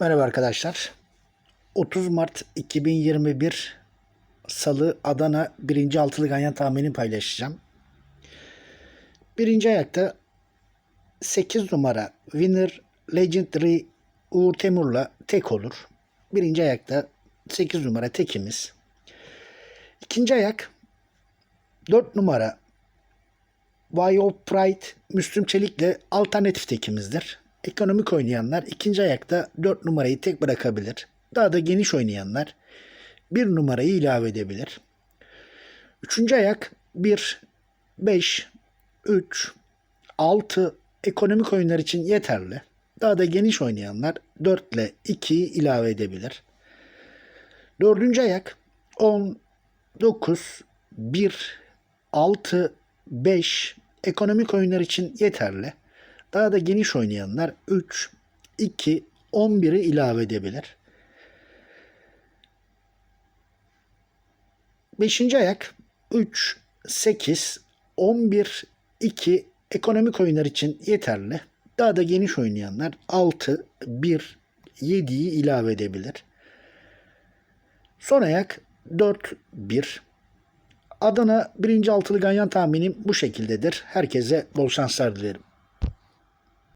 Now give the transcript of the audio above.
Merhaba arkadaşlar. 30 Mart 2021 Salı Adana 1. altılı ganyan tahmini paylaşacağım. Birinci ayakta 8 numara Winner Legendary Uğur Temur'la tek olur. Birinci ayakta 8 numara tekimiz. İkinci ayak 4 numara Why of Pride Müslüm Çelik'le alternatif tekimizdir. Ekonomik oynayanlar ikinci ayakta 4 numarayı tek bırakabilir. Daha da geniş oynayanlar 1 numarayı ilave edebilir. Üçüncü ayak 1, 5, 3, 6 ekonomik oyunlar için yeterli. Daha da geniş oynayanlar 4 ile 2'yi ilave edebilir. Dördüncü ayak 10, 9, 1, 6, 5 ekonomik oyunlar için yeterli. Daha da geniş oynayanlar 3, 2, 11'i ilave edebilir. Beşinci ayak 3, 8, 11, 2 ekonomik oyunlar için yeterli. Daha da geniş oynayanlar 6, 1, 7'yi ilave edebilir. Son ayak 4, 1. Adana birinci altılı ganyan tahminim bu şekildedir. Herkese bol şanslar dilerim.